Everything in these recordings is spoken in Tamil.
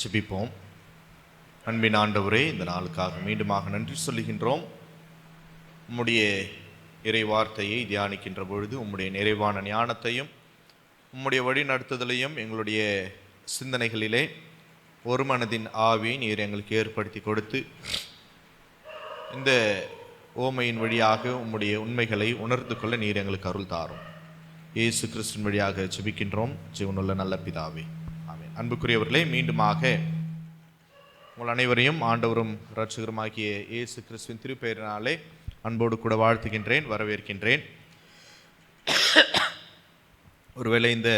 சிபிப்போம் அன்பின் ஆண்டவரே இந்த நாளுக்காக மீண்டுமாக நன்றி சொல்லுகின்றோம். உம்முடைய இறை வார்த்தையை தியானிக்கின்ற பொழுது உம்முடைய நிறைவான ஞானத்தையும் உம்முடைய வழிநடத்துதலையும் எங்களுடைய சிந்தனைகளிலே ஒரு மனதின் ஆவியை நீர் எங்களுக்கு ஏற்படுத்தி கொடுத்து இந்த ஓமையின் வழியாக உம்முடைய உண்மைகளை உணர்ந்து கொள்ள நீர் எங்களுக்கு அருள் தாரும். இயேசு கிறிஸ்தின் வழியாக ஜெபிக்கின்றோம். ஜீவனுள்ள நல்ல பிதாவே. அன்புக்குரியவர்களே மீண்டுமாக உங்கள் அனைவரையும் ஆண்டவரும் ரட்சகருமாகிய இயேசு கிறிஸ்துவின் திருப்பெயரினாலே அன்போடு கூட வாழ்த்துகின்றேன் வரவேற்கின்றேன். ஒருவேளை இந்த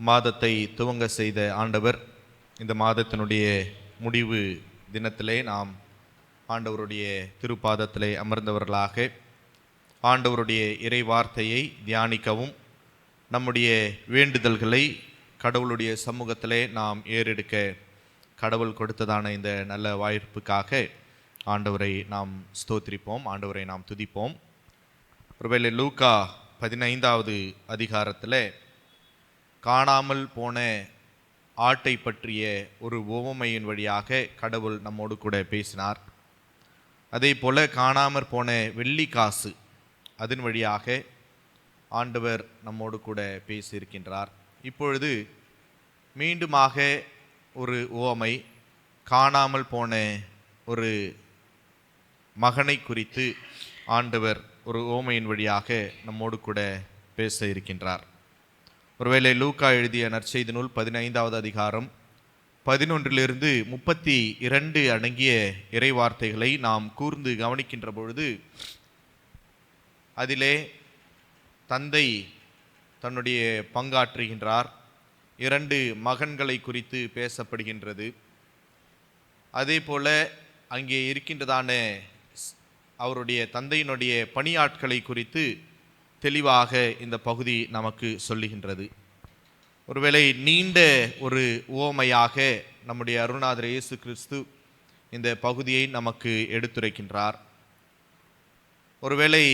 மாதத்தை துவங்க செய்த ஆண்டவர் இந்த மாதத்தினுடைய முடிவு தினத்திலே நாம் ஆண்டவருடைய திருப்பாதத்திலே அமர்ந்தவர்களாக ஆண்டவருடைய இறை வார்த்தையை தியானிக்கவும் நம்முடைய வேண்டுதல்களை கடவுளுடைய சமூகத்திலே நாம் ஏறெடுக்க கடவுள் கொடுத்ததான இந்த நல்ல வாய்ப்புக்காக ஆண்டவரை நாம் ஸ்தோத்திரிப்போம் ஆண்டவரை நாம் துதிப்போம். ஒருவேளை லூக்கா பதினைந்தாவது அதிகாரத்தில் காணாமல் போன ஆட்டை பற்றிய ஒரு உவமையின் வழியாக கடவுள் நம்மோடு கூட பேசினார். அதே போல காணாமற் போன வெள்ளி காசு அதன் வழியாக ஆண்டவர் நம்மோடு கூட பேசியிருக்கின்றார். இப்பொழுது மீண்டுமாக ஒரு ஓமை காணாமல் போன ஒரு மகனை குறித்து ஆண்டவர் ஒரு ஓமையின் வழியாக நம்மோடு கூட பேச இருக்கின்றார். ஒருவேளை லூக்கா எழுதிய நற்செய்தி நூல் பதினைந்தாவது அதிகாரம் பதினொன்றிலிருந்து முப்பத்தி இரண்டு அடங்கிய இறை வார்த்தைகளை நாம் கூர்ந்து கவனிக்கின்ற பொழுது அதிலே தந்தை தன்னுடைய பங்காற்றுகின்றார். இரண்டு மகன்களை குறித்து பேசப்படுகின்றது. அதே போல் அங்கே இருக்கின்றதான அவருடைய தந்தையினுடைய பணியாட்களை குறித்து தெளிவாக இந்த பகுதி நமக்கு சொல்லுகின்றது. ஒருவேளை நீண்ட ஒரு உவமையாக நம்முடைய அருணாதர் இயேசு கிறிஸ்து இந்த பகுதியை நமக்கு எடுத்துரைக்கின்றார். ஒருவேளை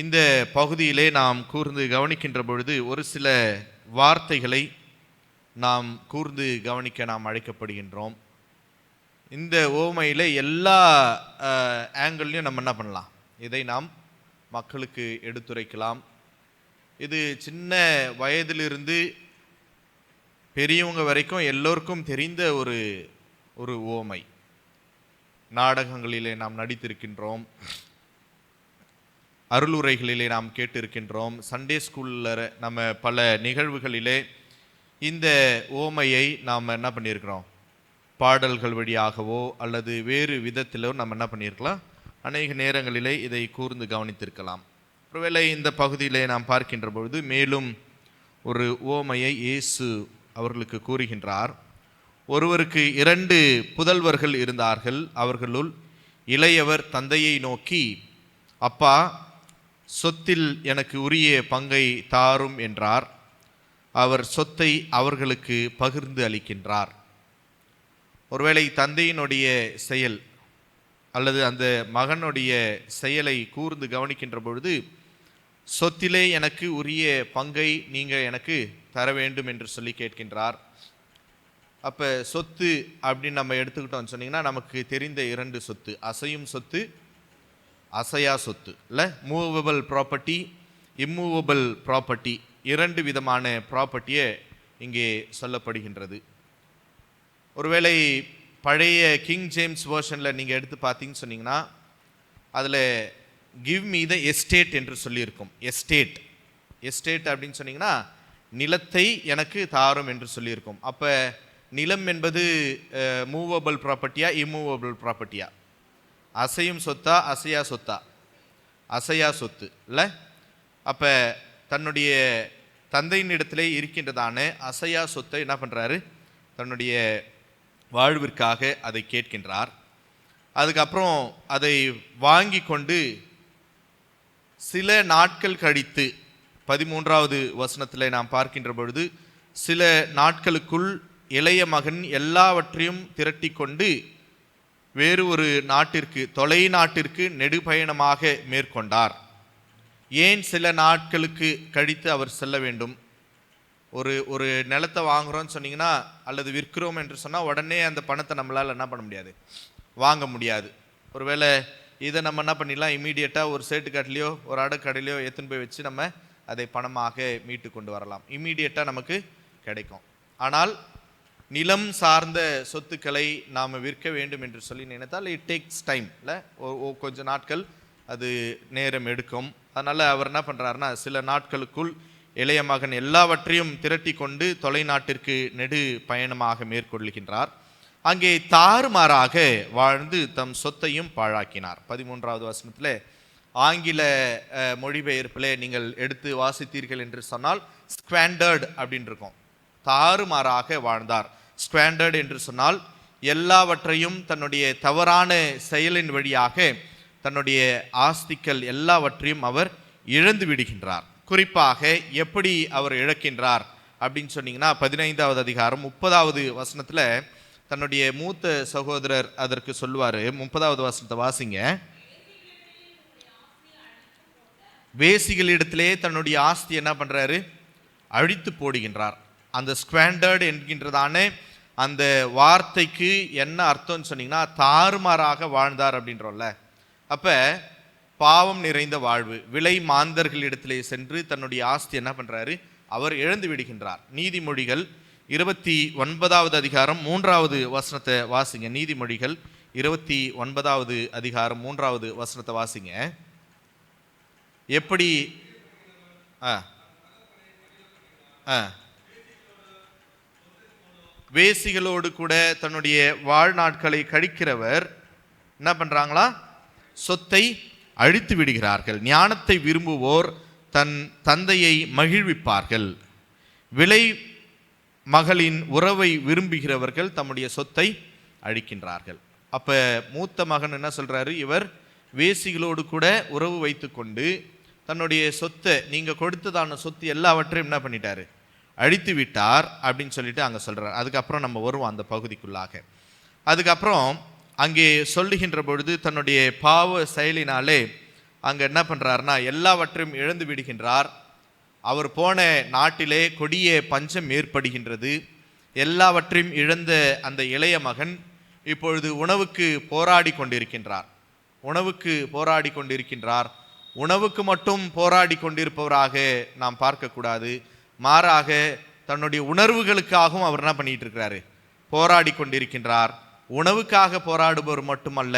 இந்த பகுதியிலே நாம் கூர்ந்து கவனிக்கின்ற பொழுது ஒரு சில வார்த்தைகளை நாம் கூர்ந்து கவனிக்க நாம் அழைக்கப்படுகின்றோம். இந்த ஓமையில் எல்லா ஆங்கிள்லையும் நம்ம என்ன பண்ணலாம்? இதை நாம் மக்களுக்கு எடுத்துரைக்கலாம். இது சின்ன வயதிலிருந்து பெரியவங்க வரைக்கும் எல்லோருக்கும் தெரிந்த ஒரு ஒரு ஓமை நாடகங்களிலே நாம் நடித்திருக்கின்றோம். அருளுரைகளிலே நாம் கேட்டிருக்கின்றோம். சண்டே ஸ்கூலில் நம்ம பல நிகழ்வுகளிலே இந்த ஓமையை நாம் என்ன பண்ணியிருக்கிறோம்? பாடல்கள் வழியாகவோ அல்லது வேறு விதத்திலோ நம்ம என்ன பண்ணியிருக்கலாம்? அநேக நேரங்களிலே இதை கூர்ந்து கவனித்திருக்கலாம். ஒருவேளை இந்த பகுதியிலே நாம் பார்க்கின்ற பொழுது மேலும் ஒரு ஓமையை இயேசு அவர்களுக்கு கூறுகின்றார். ஒருவருக்கு இரண்டு புதல்வர்கள் இருந்தார்கள். அவர்களுள் இளையவர் தந்தையை நோக்கி அப்பா சொத்தில் எனக்கு உரிய பங்கை தாரும் என்றார். அவர் சொத்தை அவர்களுக்கு பகிர்ந்து அளிக்கின்றார். ஒருவேளை தந்தையினுடைய செயல் அல்லது அந்த மகனுடைய செயலை கூர்ந்து கவனிக்கின்ற பொழுது சொத்திலே எனக்கு உரிய பங்கை நீங்கள் எனக்கு தர வேண்டும் என்று சொல்லி கேட்கின்றார். அப்போ சொத்து அப்படின்னு நம்ம எடுத்துக்கிட்டோம்னு சொன்னிங்கன்னா நமக்கு தெரிந்த இரண்டு சொத்து அசையும் சொத்து அசையா சொத்து இல்லை? மூவபிள் ப்ராப்பர்ட்டி இம்மூவபிள் ப்ராப்பர்ட்டி இரண்டு விதமான ப்ராப்பர்ட்டியை இங்கே சொல்லப்படுகின்றது. ஒருவேளை பழைய கிங் ஜேம்ஸ் வேர்ஷனில் நீங்கள் எடுத்து பார்த்தீங்கன்னு சொன்னீங்கன்னா அதில் கிவ் மீ த எஸ்டேட் என்று சொல்லியிருக்கும். எஸ்டேட் எஸ்டேட் அப்படின்னு சொன்னீங்கன்னா நிலத்தை எனக்கு தாரும் என்று சொல்லியிருக்கும். அப்போ நிலம் என்பது மூவபிள் ப்ராப்பர்ட்டியா இம்மூவபிள் ப்ராப்பர்ட்டியா அசையும் சொத்தா அசையா சொத்தா? அசையா சொத்து இல்லை? அப்போ தன்னுடைய தந்தையின் இடத்திலே இருக்கின்றதான அசையா சொத்தை என்ன பண்ணுறாரு தன்னுடைய வாழ்விற்காக அதை கேட்கின்றார். அதுக்கப்புறம் அதை வாங்கி கொண்டு சில நாட்கள் கழித்து பதிமூன்றாவது வசனத்தில் நாம் பார்க்கின்ற பொழுது சில நாட்களுக்குள் இளைய மகன் எல்லாவற்றையும் திரட்டி கொண்டு வேறு ஒரு நாட்டிற்கு தொலை நாட்டிற்கு நெடுபயணமாக மேற்கொண்டார். ஏன் சில நாட்களுக்கு கழித்து அவர் செல்ல வேண்டும்? ஒரு ஒரு நிலத்தை வாங்குகிறோன்னு சொன்னீங்கன்னா அல்லது விற்கிறோம் என்று சொன்னால் உடனே அந்த பணத்தை நம்மளால் என்ன பண்ண முடியாது? வாங்க முடியாது. ஒருவேளை இதை நம்ம என்ன பண்ணிடலாம்? இமீடியட்டாக ஒரு சேட்டுக்காட்டிலையோ ஒரு அடக்கடையிலையோ எடுத்துன்னு போய் வச்சு நம்ம அதை பணமாக மீட்டு கொண்டு வரலாம். இமீடியட்டாக நமக்கு கிடைக்கும். ஆனால் நிலம் சார்ந்த சொத்துக்களை நாம் விற்க வேண்டும் என்று சொல்லி நினைத்தால் இட் டேக்ஸ் டைம் இல்லை கொஞ்ச நாட்கள் அது நேரம் எடுக்கும். அதனால் அவர் என்ன பண்ணுறாருன்னா சில நாட்களுக்குள் இளைய மகன் எல்லாவற்றையும் திரட்டி கொண்டு தொலைநாட்டிற்கு நெடு பயணமாக மேற்கொள்கின்றார். அங்கே தாறுமாறாக வாழ்ந்து தம் சொத்தையும் பாழாக்கினார். பதிமூன்றாவது வசனத்தில் ஆங்கில மொழிபெயர்ப்பில் நீங்கள் எடுத்து வாசித்தீர்கள் என்று சொன்னால் ஸ்குவாண்டர்ட் அப்படின்னு இருக்கும் தாறுமாறாக வாழ்ந்தார். ஸ்குவாண்டர்ட் என்று சொன்னால் எல்லாவற்றையும் தன்னுடைய தவறான செயலின் வழியாக தன்னுடைய ஆஸ்திகள் எல்லாவற்றையும் அவர் இழந்து விடுகின்றார். குறிப்பாக எப்படி அவர் இழக்கின்றார் அப்படின்னு சொன்னீங்கன்னா பதினைந்தாவது அதிகாரம் முப்பதாவது வசனத்தில் தன்னுடைய மூத்த சகோதரர் அதற்கு சொல்லுவார். முப்பதாவது வசனத்தை வாசிங்க. வேசிகளிடத்திலே தன்னுடைய ஆஸ்தி என்ன பண்ணுறாரு அழித்து போடுகின்றார். அந்த ஸ்குவாண்டர்டு என்கின்றதான அந்த வார்த்தைக்கு என்ன அர்த்தம்னு சொன்னீங்கன்னா தாறுமாறாக வாழ்ந்தார் அப்படின்றோம்ல. அப்போ பாவம் நிறைந்த வாழ்வு விலை மாந்தர்களிடத்திலே சென்று தன்னுடைய ஆஸ்தி என்ன பண்ணுறாரு அவர் இழந்து விடுகின்றார். நீதிமொழிகள் இருபத்தி ஒன்பதாவது அதிகாரம் மூன்றாவது வசனத்தை வாசிங்க. நீதிமொழிகள் இருபத்தி ஒன்பதாவது அதிகாரம் மூன்றாவது வசனத்தை வாசிங்க. எப்படி? ஆ. ஆ. வேசிகளோடு கூட தன்னுடைய வாழ்நாட்களை கழிக்கிறவர் என்ன பண்ணுறாங்களா சொத்தை அழித்து விடுகிறார்கள். ஞானத்தை விரும்புவோர் தன் தந்தையை மகிழ்விப்பார்கள். விலை மகளின் உறவை விரும்புகிறவர்கள் தம்முடைய சொத்தை அழிக்கின்றார்கள். அப்போ மூத்த மகன் என்ன சொல்கிறாரு இவர் வேசிகளோடு கூட உறவு வைத்துக்கொண்டு தன்னுடைய சொத்தை நீங்கள் கொடுத்ததான சொத்து எல்லாவற்றையும் என்ன பண்ணிட்டாரு? அழித்து விட்டார் அப்படின்னு சொல்லிட்டு அங்கே சொல்கிறார் அதுக்கப்புறம் நம்ம வருவோம் அந்த பகுதிக்குள்ளாக. அதுக்கப்புறம் அங்கே சொல்லுகின்ற பொழுது தன்னுடைய பாவ செயலினாலே அங்கே என்ன பண்ணுறாருனா எல்லாவற்றையும் இழந்து விடுகின்றார். அவர் போன நாட்டிலே கொடிய பஞ்சம் ஏற்படுகின்றது. எல்லாவற்றையும் இழந்த அந்த இளைய மகன் இப்பொழுது உணவுக்கு போராடி கொண்டிருக்கின்றார். உணவுக்கு போராடி கொண்டிருக்கின்றார். உணவுக்கு மட்டும் போராடி கொண்டிருப்பவராக நாம் பார்க்கக்கூடாது. மாறாக தன்னுடைய உணர்வுகளுக்காகவும் அவர் என்ன பண்ணிட்டு இருக்கிறாரு போராடி கொண்டிருக்கின்றார் உணவுக்காக போராடுபவர் மட்டுமல்ல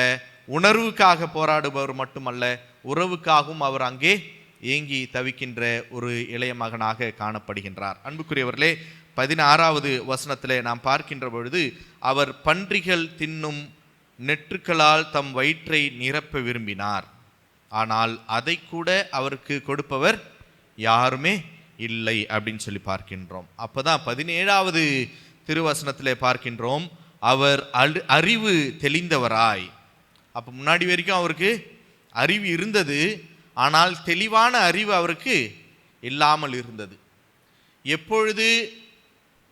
உணர்வுக்காக போராடுபவர் மட்டுமல்ல உறவுக்காகவும் அவர் அங்கே ஏங்கி தவிக்கின்ற ஒரு இளைய மகனாக காணப்படுகின்றார். அன்புக்குரியவர்களே பதினாறாவது வசனத்தில் நாம் பார்க்கின்ற பொழுது அவர் பன்றிகள் தின்னும் நெற்றுக்களால் தம் வயிற்றை நிரப்ப விரும்பினார். ஆனால் அதை கூட அவருக்கு கொடுப்பவர் யாருமே இல்லை அப்படின்னு சொல்லி பார்க்கின்றோம். அப்பதான் பதினேழாவது திருவசனத்திலே பார்க்கின்றோம் அவர் அழு அறிவு தெளிந்தவராய். அப்போ முன்னாடி வரைக்கும் அவருக்கு அறிவு இருந்தது ஆனால் தெளிவான அறிவு அவருக்கு இல்லாமல் இருந்தது. எப்பொழுது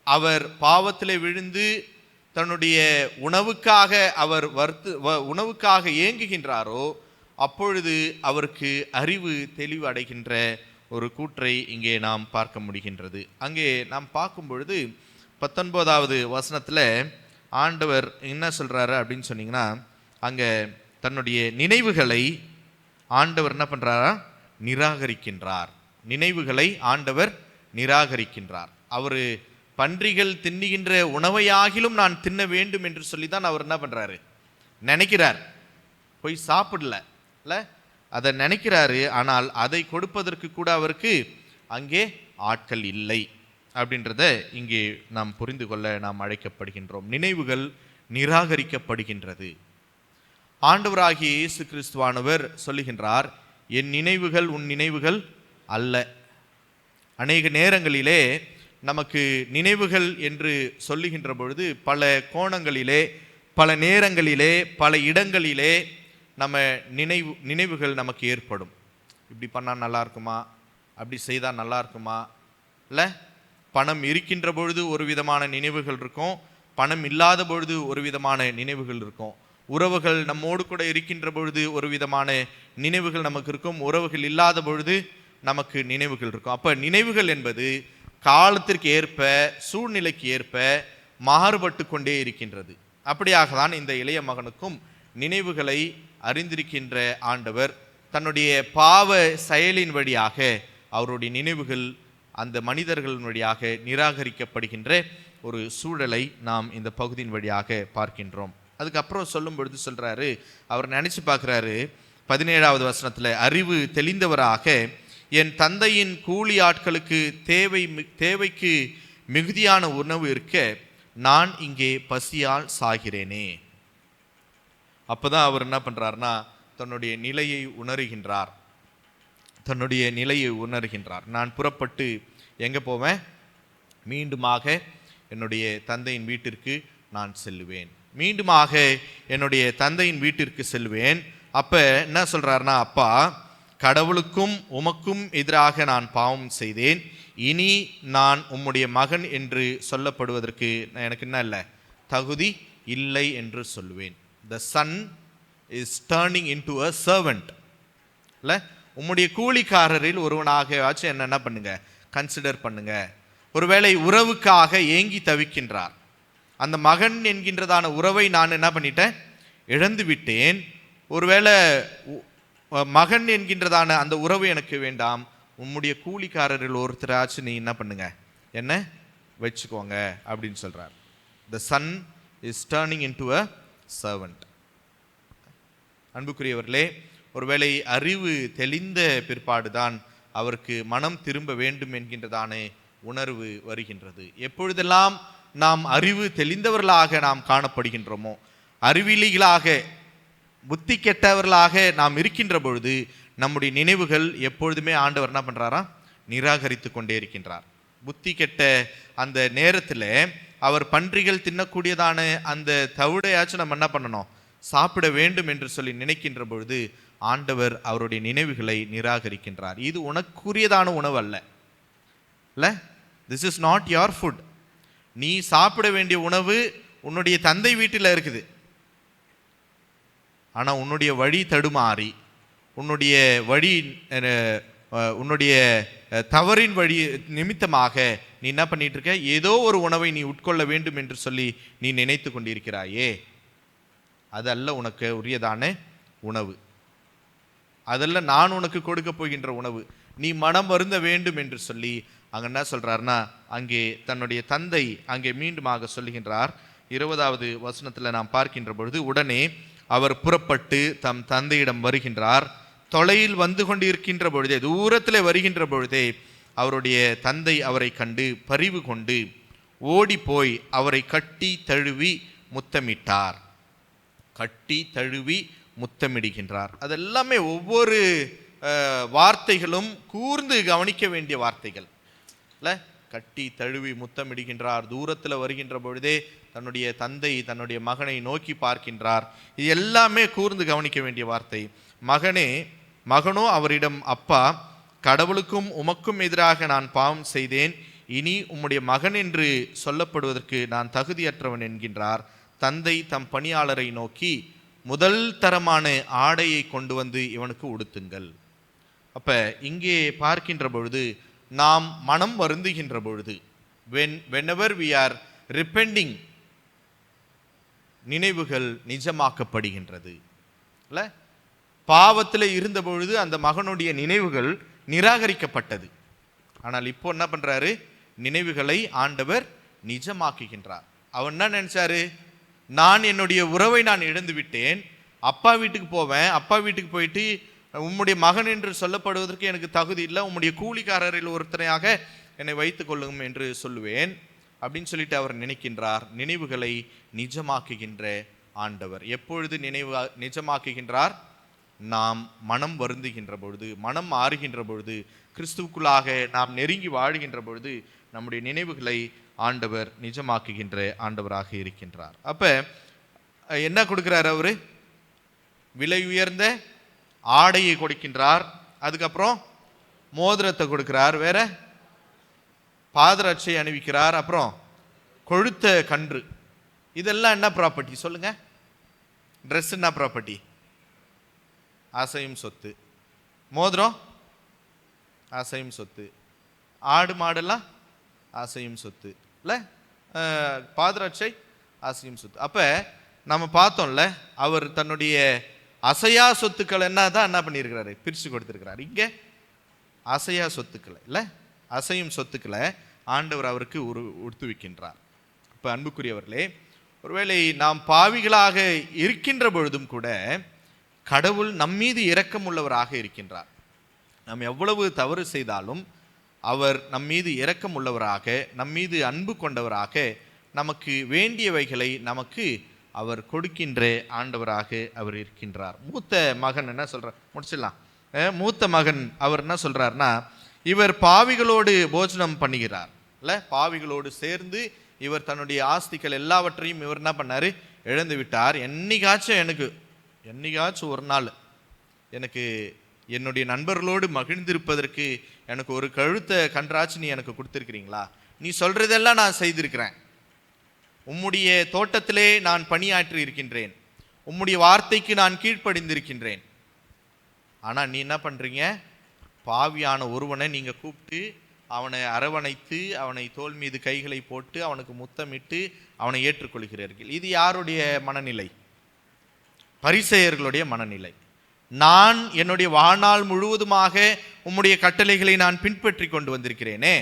அவர் பாவத்தில் விழுந்து தன்னுடைய உணவுக்காக அவர் வருத்து வ- உணவுக்காக ஏங்குகின்றாரோ அப்பொழுது அவருக்கு அறிவு தெளிவு அடைகின்ற ஒரு கூற்றை இங்கே நாம் பார்க்க முடிகின்றது. அங்கே நாம் பார்க்கும் பொழுது பத்தொன்பதாவது வசனத்தில் ஆண்டவர் என்ன சொல்கிறாரு அப்படின்னு சொன்னிங்கன்னா அங்கே தன்னுடைய நினைவுகளை ஆண்டவர் என்ன பண்ணுறாரா நிராகரிக்கின்றார். நினைவுகளை ஆண்டவர் நிராகரிக்கின்றார். அவர் பன்றிகள் தின்னுகின்ற உணவையாகிலும் நான் தின்ன வேண்டும் என்று சொல்லி தான் அவர் என்ன பண்ணுறாரு நினைக்கிறார். போய் சாப்பிடல. இல்லை அதை நினைக்கிறாரு ஆனால் அதை கொடுப்பதற்கு கூட அவருக்கு அங்கே ஆட்கள் இல்லை. அப்படின்றத இங்கே நாம் புரிந்து கொள்ள நாம் அழைக்கப்படுகின்றோம். நினைவுகள் நிராகரிக்கப்படுகின்றது. ஆண்டவராகிய இயேசு கிறிஸ்துவானவர் சொல்லுகின்றார் என் நினைவுகள் உன் நினைவுகள் அல்ல. அநேக நேரங்களிலே நமக்கு நினைவுகள் என்று சொல்லுகின்ற பொழுது பல கோணங்களிலே பல நேரங்களிலே பல இடங்களிலே நம்ம நினைவு நினைவுகள் நமக்கு ஏற்படும். இப்படி பண்ணால் நல்லா இருக்குமா அப்படி செய்தால் நல்லா இருக்குமா இல்லை பணம் இருக்கின்ற பொழுது ஒரு விதமான நினைவுகள் இருக்கும். பணம் இல்லாத பொழுது ஒரு விதமான நினைவுகள் இருக்கும். உறவுகள் நம்மோடு கூட இருக்கின்ற பொழுது ஒரு விதமான நினைவுகள் நமக்கு இருக்கும். உறவுகள் இல்லாத பொழுது நமக்கு நினைவுகள் இருக்கும். அப்போ நினைவுகள் என்பது காலத்திற்கு ஏற்ப சூழ்நிலைக்கு ஏற்ப மாறுபட்டு கொண்டே இருக்கின்றது. அப்படியாக தான் இந்த இளைய மகனுக்கும் நினைவுகளை அறிந்திருக்கின்ற ஆண்டவர் தன்னுடைய பாவ செயலின் வழியாக அவருடைய நினைவுகள் அந்த மனிதர்களின் வழியாக நிராகரிக்கப்படுகின்ற ஒரு சூழலை நாம் இந்த பகுதியின் வழியாக பார்க்கின்றோம். அதுக்கப்புறம் சொல்லும் பொழுது சொல்கிறாரு அவர் நினச்சி பார்க்குறாரு பதினேழாவது வசனத்தில் அறிவு தெளிந்தவராக என் தந்தையின் கூலி ஆட்களுக்கு தேவை மி- தேவைக்கு மிகுதியான உணவு இருக்க நான் இங்கே பசியால் சாகிறேனே. அப்போ தான் அவர் என்ன பண்ணுறாருனா தன்னுடைய நிலையை உணர்கின்றார். தன்னுடைய நிலையை உணர்கின்றார். நான் புறப்பட்டு எங்கே போவேன்? மீண்டுமாக என்னுடைய தந்தையின் வீட்டிற்கு நான் செல்லுவேன். மீண்டுமாக என்னுடைய தந்தையின் வீட்டிற்கு செல்வேன் அப்போ என்ன சொல்கிறாருன்னா அப்பா கடவுளுக்கும் உமக்கும் எதிராக நான் பாவம் செய்தேன். இனி நான் உம்முடைய மகன் என்று சொல்லப்படுவதற்கு எனக்கு என்ன இல்லை? தகுதி இல்லை என்று சொல்லுவேன். The son is turning into a servant இல்லை உம்முடைய கூலிக்காரரில் ஒருவனாக ஆச்சு என்ன பண்ணுங்க? கன்சிடர் பண்ணுங்க. ஒருவேளை உறவுக்காக ஏங்கி தவிக்கின்றார். அந்த மகன் என்கின்றதான உறவை நான் என்ன பண்ணிட்டேன்? இழந்து விட்டேன் ஒருவேளை உ- மகன் என்கின்றதான அந்த உறவு எனக்கு வேண்டாம். உம்முடைய கூலிக்காரரில் ஒருத்தராச்சும் நீ என்ன பண்ணுங்க? என்ன? வச்சுக்கோங்க அப்படின்னு சொல்கிறார் the son is turning into a servant அன்புக்குரியவர்களே ஒருவேளை அறிவு தெளிந்த பிற்பாடுதான் அவருக்கு மனம் திரும்ப வேண்டும் என்கின்றதான உணர்வு வருகின்றது. எப்பொழுதெல்லாம் நாம் அறிவு தெளிந்தவர்களாக நாம் காணப்படுகின்றோமோ அறிவிலிகளாக புத்தி கெட்டவர்களாக நாம் இருக்கின்ற பொழுது நம்முடைய நினைவுகள் எப்பொழுதுமே ஆண்டவர் என்ன பண்ணுறாரா நிராகரித்து கொண்டே இருக்கின்றார். புத்தி கெட்ட அந்த நேரத்தில் அவர் பன்றிகள் தின்னக்கூடியதான அந்த தவிடையாச்சும் நம்ம என்ன பண்ணணும்? சாப்பிட வேண்டும் என்று சொல்லி நினைக்கின்ற பொழுது ஆண்டவர் அவருடைய நினைவுகளை நிராகரிக்கின்றார். இது உனக்குரியதான உணவு அல்ல. இல்லை? This is not your food நீ சாப்பிட வேண்டிய உணவு உன்னுடைய தந்தை வீட்டில் இருக்குது. ஆனால் உன்னுடைய வழி தடுமாறி உன்னுடைய வழி உன்னுடைய தவறின் வழி நிமித்தமாக நீ என்ன பண்ணிட்டு இருக்க ஏதோ ஒரு உணவை நீ உட்கொள்ள வேண்டும் என்று சொல்லி நீ நினைத்து கொண்டிருக்கிறாயே. அதல்ல உனக்கு உரியதான உணவு. அதல்ல நான் உனக்கு கொடுக்க போகின்ற உணவு. நீ மனம் வருந்த வேண்டும் என்று சொல்லி அங்கே என்ன சொல்கிறாருன்னா அங்கே தன்னுடைய தந்தை அங்கே மீண்டுமாக சொல்லுகின்றார். இருபதாவது வசனத்தில் நாம் பார்க்கின்ற பொழுது உடனே அவர் புறப்பட்டு தம் தந்தையிடம் வருகின்றார். தொலையில் வந்து கொண்டிருக்கின்ற பொழுதே தூரத்தில் வருகின்ற பொழுதே அவருடைய தந்தை அவரை கண்டு பரிவு கொண்டு ஓடி போய் அவரை கட்டி தழுவி முத்தமிட்டார். கட்டி தழுவி முத்தமிடுகின்றார். அதெல்லாமே ஒவ்வொரு வார்த்தைகளும் கூர்ந்து கவனிக்க வேண்டிய வார்த்தைகள். இல்லை கட்டி தழுவி முத்தமிடுகின்றார். தூரத்தில் வருகின்ற பொழுதே தன்னுடைய தந்தை தன்னுடைய மகனை நோக்கி பார்க்கின்றார். இது எல்லாமே கூர்ந்து கவனிக்க வேண்டிய வார்த்தை. மகனே மகனோ அவரிடம் அப்பா கடவுளுக்கும் உமக்கும் எதிராக நான் பாவம் செய்தேன். இனி உம்முடைய மகன் என்று சொல்லப்படுவதற்கு நான் தகுதியற்றவன் என்கின்றார். தந்தை தம் பணியாளரை நோக்கி முதல் தரமான ஆடையை கொண்டு வந்து இவனுக்கு உடுத்துங்கள். அப்ப இங்கே பார்க்கின்ற பொழுது நாம் மனம் வருந்துகின்ற பொழுது when whenever we are repenting நினைவுகள் நிஜமாக்கப்படுகின்றது. இல்லை? பாவத்தில் இருந்த பொழுது அந்த மகனுடைய நினைவுகள் நிராகரிக்கப்பட்டது. ஆனால் இப்போ என்ன பண்ணுறாரு நினைவுகளை ஆண்டவர் நிஜமாக்குகின்றார். அவன் என்ன நினச்சாரு? நான் என்னுடைய உறவை நான் இழந்து விட்டேன். அப்பா வீட்டுக்கு போவேன். அப்பா வீட்டுக்கு போயிட்டு உம்முடைய மகன் என்று சொல்லப்படுவதற்கு எனக்கு தகுதி இல்லை. உம்முடைய கூலிக்காரரில் ஒருத்தனையாக என்னை வைத்து கொள்ளும் என்று சொல்லுவேன் அப்படின்னு சொல்லிட்டு அவர் நினைக்கின்றார். நினைவுகளை நிஜமாக்குகின்ற ஆண்டவர். எப்பொழுது நினைவு நிஜமாக்குகின்றார்? நாம் மனம் வருந்துகின்ற பொழுது மனம் மாறுகின்ற பொழுது கிறிஸ்துவுக்குள்ளாக நாம் நெருங்கி வாழுகின்ற பொழுது நம்முடைய நினைவுகளை ஆண்டவர் நிஜமாக்குகின்ற ஆண்டவராக இருக்கின்றார். அப்போ என்ன கொடுக்குறார் அவர்? விலை உயர்ந்த ஆடையை கொடுக்கின்றார். அதுக்கப்புறம் மோதிரத்தை கொடுக்கிறார். வேற பாதரட்சை அணிவிக்கிறார். அப்புறம் கொழுத்த கன்று. இதெல்லாம் என்ன ப்ராப்பர்ட்டி சொல்லுங்கள் ட்ரெஸ் என்ன ப்ராப்பர்ட்டி அசையும் சொத்து. மோதிரம்? ஆசையும் சொத்து. ஆடு மாடெல்லாம்? அசையும் சொத்து. இல்லை? பாதராட்சை? அசையும் சொத்து. அப்போ நம்ம பார்த்தோம்ல அவர் தன்னுடைய அசையா சொத்துக்கள் என்ன தான் என்ன பண்ணியிருக்கிறாரு? பிரித்து கொடுத்துருக்கிறார். இங்கே அசையா சொத்துக்களை இல்லை? அசையும் சொத்துக்களை ஆண்டவர் அவருக்கு உரு உடுத்துவிக்கின்றார் இப்போ அன்புக்குரியவர்களே ஒருவேளை நாம் பாவிகளாக இருக்கின்ற பொழுதும் கூட கடவுள் நம்மீது இரக்கம் உள்ளவராக இருக்கின்றார். நாம் எவ்வளவு தவறு செய்தாலும் அவர் நம்மீது இரக்கம் உள்ளவராக நம்மீது அன்பு கொண்டவராக நமக்கு வேண்டியவைகளை நமக்கு அவர் கொடுக்கின்ற ஆண்டவராக அவர் இருக்கின்றார். மூத்த மகன் என்ன சொல்கிறார் முடிச்சிடலாம். மூத்த மகன் அவர் என்ன சொல்கிறார்னா இவர் பாவிகளோடு போஜனம் பண்ணுகிறார். இல்லை பாவிகளோடு சேர்ந்து இவர் தன்னுடைய ஆஸ்திகள் எல்லாவற்றையும் இவர் என்ன பண்ணார்? இழந்து விட்டார் என்னைக்காச்சும் எனக்கு என்னைக்காச்சும் ஒரு நாள் எனக்கு என்னுடைய நண்பர்களோடு மகிழ்ந்திருப்பதற்கு எனக்கு ஒரு கழுத்தை கன்றாச்சு நீ எனக்கு கொடுத்துருக்கிறீங்களா? நீ சொல்கிறதெல்லாம் நான் செய்திருக்கிறேன். உம்முடைய தோட்டத்திலே நான் பணியாற்றி இருக்கின்றேன். உம்முடைய வார்த்தைக்கு நான் கீழ்ப்படிந்திருக்கின்றேன். ஆனால் நீ என்ன பண்ணுறீங்க பாவியான ஒருவனை நீங்கள் கூப்பிட்டு அவனை அரவணைத்து அவனை தோல் மீது கைகளை போட்டு அவனுக்கு முத்தமிட்டு அவனை ஏற்றுக்கொள்கிறீர்கள். இது யாருடைய மனநிலை? பரிசெயர்களுடைய மனநிலை. நான் என்னுடைய வாழ்நாள் முழுவதுமாக உம்முடைய கட்டளைகளை நான் பின்பற்றி கொண்டு வந்திருக்கிறேனே.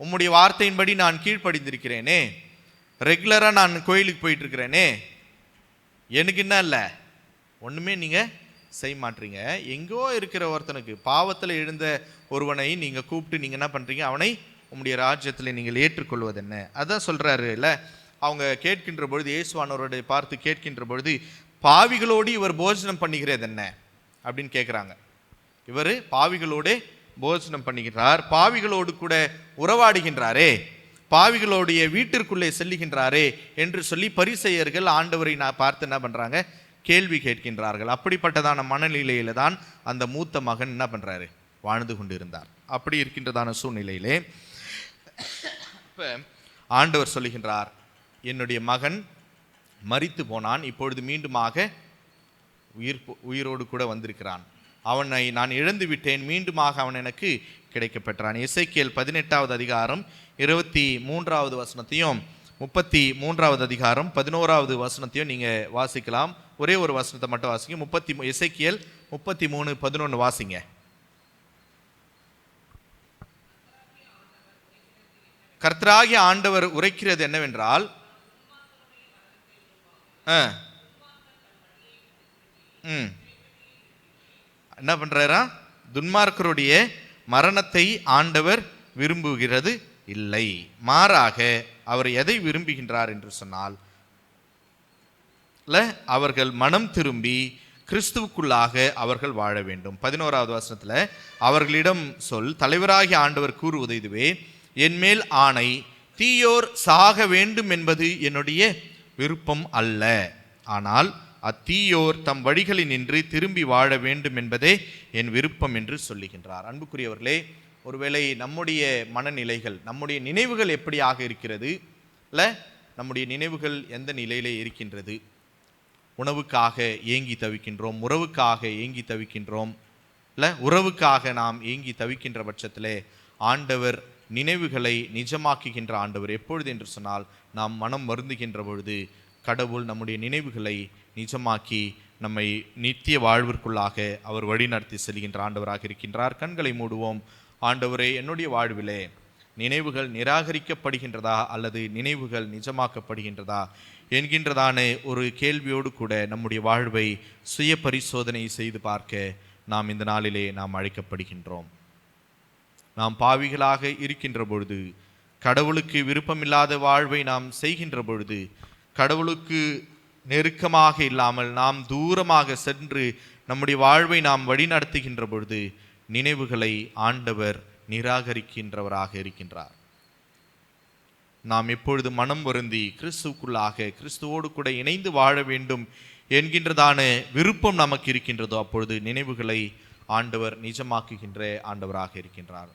உம்முடைய வார்த்தையின்படி நான் கீழ்ப்படிந்திருக்கிறேனே. ரெகுலராக நான் கோயிலுக்கு போயிட்டு இருக்கிறேனே எனக்கு என்ன இல்லை? ஒன்றுமே நீங்கள் செய்ய மாட்டீங்க. எங்கோ இருக்கிற ஒருத்தனுக்கு பாவத்தில் எழுந்த ஒருவனை நீங்கள் கூப்பிட்டு நீங்கள் என்ன பண்ணுறீங்க அவனை உம்முடைய ராஜ்யத்தில் நீங்கள் ஏற்றுக்கொள்வது என்ன அதான் சொல்கிறாரு இல்லை அவங்க கேட்கின்ற பொழுது இயேசுவானவருடைய பார்த்து கேட்கின்ற பொழுது பாவிகளோடு இவர் போஜனம் பண்ணுகிறது என்ன? அப்படின்னு கேட்குறாங்க இவர் பாவிகளோடு போஜனம் பண்ணுகிறார் பாவிகளோடு கூட உறவாடுகின்றாரே பாவிகளுடைய வீட்டிற்குள்ளே செல்லுகின்றாரே என்று சொல்லி பரிசெயர்கள் ஆண்டவரை நான் பார்த்து என்ன பண்ணுறாங்க கேள்வி கேட்கின்றார்கள். அப்படிப்பட்டதான மனநிலையில தான் அந்த மூத்த மகன் என்ன பண்ணுறாரு வாழ்ந்து கொண்டிருந்தார். அப்படி இருக்கின்றதான சூழ்நிலையிலே இப்போ ஆண்டவர் சொல்லுகின்றார் என்னுடைய மகன் மறித்து போனான். இப்பொழுது மீண்டுமாக உயிர் போ- உயிரோடு கூட வந்திருக்கிறான். அவனை நான் இழந்து விட்டேன். மீண்டுமாக அவன் எனக்கு கிடைக்க பெற்றான் இசைக்கியல் பதினெட்டாவது அதிகாரம் இருபத்தி மூன்றாவது வசனத்தையும் முப்பத்தி மூன்றாவது அதிகாரம் பதினோராவது வசனத்தையும் நீங்கள் வாசிக்கலாம். ஒரே ஒரு வசனத்தை மட்டும் வாசிங்க. முப்பத்தி இசைக்கியல் முப்பத்தி மூணு பதினொன்று வாசிங்க. கர்த்தராகிய ஆண்டவர் உரைக்கிறது என்னவென்றால் ஆ. ம். என்ன பண்ணுறாரா துன்மார்க்கருடைய மரணத்தை ஆண்டவர் விரும்புகிறது இல்லை. மாறாக அவர் எதை விரும்புகின்றார் என்று சொன்னால் அவர்கள் மனம் திரும்பி கிறிஸ்துவுக்குள்ளாக அவர்கள் வாழ வேண்டும். பதினோராவது வருஷத்தில் அவர்களிடம் சொல் தலைவராகிய ஆண்டவர் கூறுவது இதுவே என்மேல் ஆணை தீயோர் சாக வேண்டும் என்பது என்னுடைய விருப்பம் அல்ல. ஆனால் அத்தீயோர் தம் வழிகளில் நின்று திரும்பி வாழ வேண்டும் என்பதே என் விருப்பம் என்று சொல்லுகின்றார். அன்புக்குரியவர்களே ஒருவேளை நம்முடைய மனநிலைகள் நம்முடைய நினைவுகள் எப்படியாக இருக்கிறது? இல்லை நம்முடைய நினைவுகள் எந்த நிலையிலே இருக்கின்றது? உணவுக்காக ஏங்கி தவிக்கின்றோம் உறவுக்காக ஏங்கி தவிக்கின்றோம் இல்லை உறவுக்காக நாம் ஏங்கி தவிக்கின்ற பட்சத்தில் ஆண்டவர் நினைவுகளை நிஜமாக்குகின்ற ஆண்டவர் எப்பொழுது என்று சொன்னால் நாம் மனம் வருந்துகின்ற பொழுது கடவுள் நம்முடைய நினைவுகளை நிஜமாக்கி நம்மை நித்திய வாழ்விற்குள்ளாக அவர் வழிநடத்தி செல்கின்ற ஆண்டவராக இருக்கின்றார். கண்களை மூடுவோம். ஆண்டவரே என்னுடைய வாழ்விலே நினைவுகள் நிராகரிக்கப்படுகின்றதா அல்லது நினைவுகள் நிஜமாக்கப்படுகின்றதா என்கின்றதான ஒரு கேள்வியோடு கூட நம்முடைய வாழ்வை சுய பரிசோதனை செய்து பார்க்க நாம் இந்த நாளிலே நாம் அழைக்கப்படுகின்றோம். நாம் பாவிகளாக இருக்கின்ற பொழுது கடவுளுக்கு விருப்பமில்லாத வாழ்வை நாம் செய்கின்ற பொழுது கடவுளுக்கு நெருக்கமாக இல்லாமல் நாம் தூரமாக சென்று நம்முடைய வாழ்வை நாம் வழிநடத்துகின்ற பொழுது நினைவுகளை ஆண்டவர் நிராகரிக்கின்றவராக இருக்கின்றார். நாம் எப்பொழுது மனம் வருந்தி கிறிஸ்துவுக்குள்ளாக கிறிஸ்துவோடு கூட இணைந்து வாழ வேண்டும் என்கின்றதான விருப்பம் நமக்கு இருக்கின்றதோ அப்பொழுது நினைவுகளை ஆண்டவர் நிஜமாக்குகின்ற ஆண்டவராக இருக்கின்றார்.